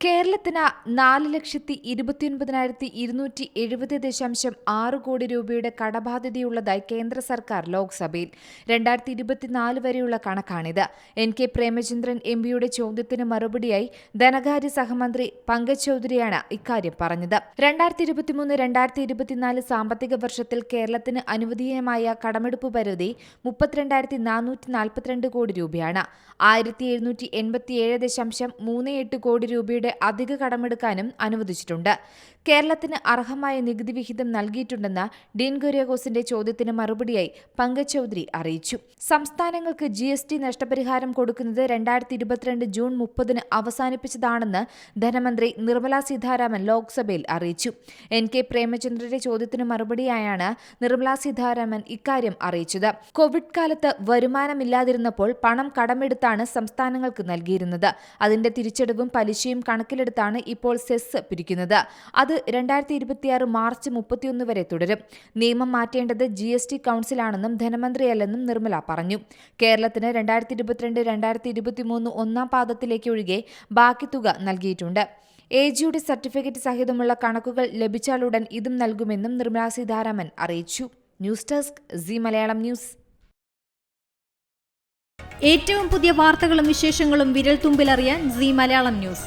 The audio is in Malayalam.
കേരളത്തിന് നാല് ലക്ഷത്തി ഇരുപത്തിയൊൻപതിനായിരത്തി ഇരുന്നൂറ്റി എഴുപത് ദശാംശം ആറ് കോടി രൂപയുടെ കടബാധ്യതയുള്ളതായി കേന്ദ്ര സർക്കാർ ലോക്സഭയിൽ. രണ്ടായിരത്തി ഇരുപത്തിനാല് വരെയുള്ള കണക്കാണിത്. എൻ കെ പ്രേമചന്ദ്രൻ എം പിയുടെ ചോദ്യത്തിന് മറുപടിയായി ധനകാര്യ സഹമന്ത്രി പങ്കജ് ചൌധരിയാണ് ഇക്കാര്യം പറഞ്ഞത്. രണ്ടായിരത്തി ഇരുപത്തിമൂന്ന് രണ്ടായിരത്തി ഇരുപത്തിനാല് സാമ്പത്തിക വർഷത്തിൽ കേരളത്തിന് അനുവദീയമായ കടമെടുപ്പ് പരിധി മുപ്പത്തിരണ്ടായിരത്തി നാനൂറ്റി നാൽപ്പത്തിരണ്ട് കോടി രൂപയാണ്. ആയിരത്തി എഴുന്നൂറ്റി എൺപത്തിയേഴ് ദശാംശം മൂന്ന് എട്ട് കോടി രൂപയുടെ അധിക കടമെടുക്കാനും അനുവദിച്ചിട്ടുണ്ട്. കേരളത്തിന് അർഹമായ നികുതി വിഹിതം നൽകിയിട്ടുണ്ടെന്ന് ഡീൻ ഗുര്യാഗോസിന്റെ ചോദ്യത്തിന് മറുപടിയായി പങ്കജ് ചൌധരി അറിയിച്ചു. സംസ്ഥാനങ്ങൾക്ക് ജി എസ് ടി നഷ്ടപരിഹാരം കൊടുക്കുന്നത് രണ്ടായിരത്തി ഇരുപത്തിരണ്ട് ജൂൺ മുപ്പതിന് അവസാനിപ്പിച്ചതാണെന്ന് ധനമന്ത്രി നിർമ്മല സീതാരാമൻ ലോക്സഭയിൽ അറിയിച്ചു. എൻ കെ പ്രേമചന്ദ്രന്റെ ചോദ്യത്തിന് മറുപടിയായാണ് നിർമ്മല സീതാരാമൻ ഇക്കാര്യം അറിയിച്ചത്. കോവിഡ് കാലത്ത് വരുമാനമില്ലാതിരുന്നപ്പോൾ പണം കടമെടുത്താണ് സംസ്ഥാനങ്ങൾക്ക് നൽകിയിരുന്നത്. അതിന്റെ തിരിച്ചടവും പലിശയും കണക്കിലെടുത്താണ് ഇപ്പോൾ സെസ് പിരിക്കുന്നത്. അത് രണ്ടായിരത്തി ഇരുപത്തിയാറ് മാർച്ച് മുപ്പത്തിയൊന്ന് വരെ തുടരും. നിയമം മാറ്റേണ്ടത് ജി എസ് ടി കൗൺസിലാണെന്നും ധനമന്ത്രിയല്ലെന്നും നിർമ്മല പറഞ്ഞു. കേരളത്തിന് രണ്ടായിരത്തി ഇരുപത്തിരണ്ട് രണ്ടായിരത്തി ഇരുപത്തിമൂന്ന് ഒന്നാം പാദത്തിലേക്ക് ഒഴികെ ബാക്കി തുക നൽകിയിട്ടുണ്ട്. എ ജിയുടെ സർട്ടിഫിക്കറ്റ് സഹിതമുള്ള കണക്കുകൾ ലഭിച്ചാലുടൻ ഇതും നൽകുമെന്നും നിർമ്മലാ സീതാരാമൻ അറിയിച്ചു. News desk C Malayalam news. ഏറ്റവും പുതിയ വാർത്തകളും വിശേഷങ്ങളും വിരൽ തുമ്പിലറിയാൻ സി മലയാളം ന്യൂസ്.